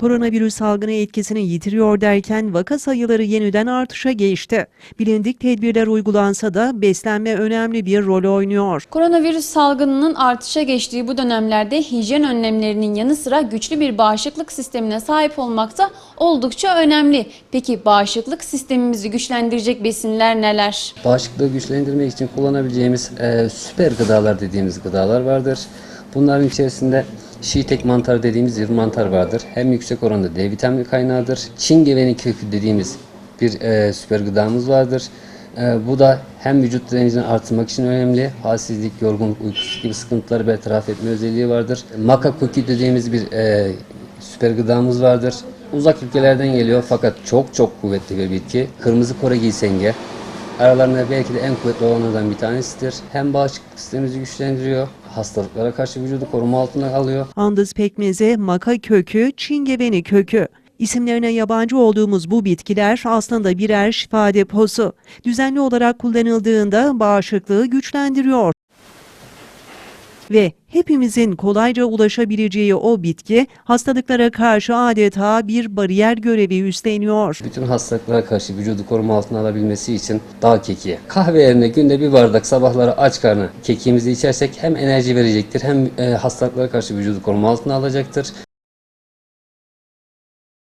Koronavirüs salgını etkisini yitiriyor derken vaka sayıları yeniden artışa geçti. Bilindik tedbirler uygulansa da beslenme önemli bir rol oynuyor. Koronavirüs salgınının artışa geçtiği bu dönemlerde hijyen önlemlerinin yanı sıra güçlü bir bağışıklık sistemine sahip olmak da oldukça önemli. Peki bağışıklık sistemimizi güçlendirecek besinler neler? Bağışıklığı güçlendirmek için kullanabileceğimiz e, süper gıdalar dediğimiz gıdalar vardır. Bunların içerisinde şiitek mantar dediğimiz bir mantar vardır. Hem yüksek oranda D vitamini kaynağıdır. Çingeveni kökü dediğimiz bir e, süper gıdamız vardır. E, bu da hem vücut direncini artırmak için önemli. Halsizlik, yorgunluk, uykusuzluk gibi sıkıntıları bertaraf etme özelliği vardır. Maka kökü dediğimiz bir e, süper gıdamız vardır. Uzak ülkelerden geliyor fakat çok çok kuvvetli bir bitki. Kırmızı Kore giysenge. Aralarında belki de en kuvvetli olanlardan bir tanesidir. Hem bağışıklık sistemimizi güçlendiriyor, hastalıklara karşı vücudu koruma altına alıyor. Andız pekmezi, maka kökü, çingeveni kökü. İsimlerine yabancı olduğumuz bu bitkiler aslında birer şifa deposu. Düzenli olarak kullanıldığında bağışıklığı güçlendiriyor. Ve hepimizin kolayca ulaşabileceği o bitki hastalıklara karşı adeta bir bariyer görevi üstleniyor. Bütün hastalıklara karşı vücudu koruma altına alabilmesi için dağ keki. Kahve yerine günde bir bardak sabahları aç karnı kekiğimizi içersek hem enerji verecektir hem e, hastalıklara karşı vücudu koruma altına alacaktır.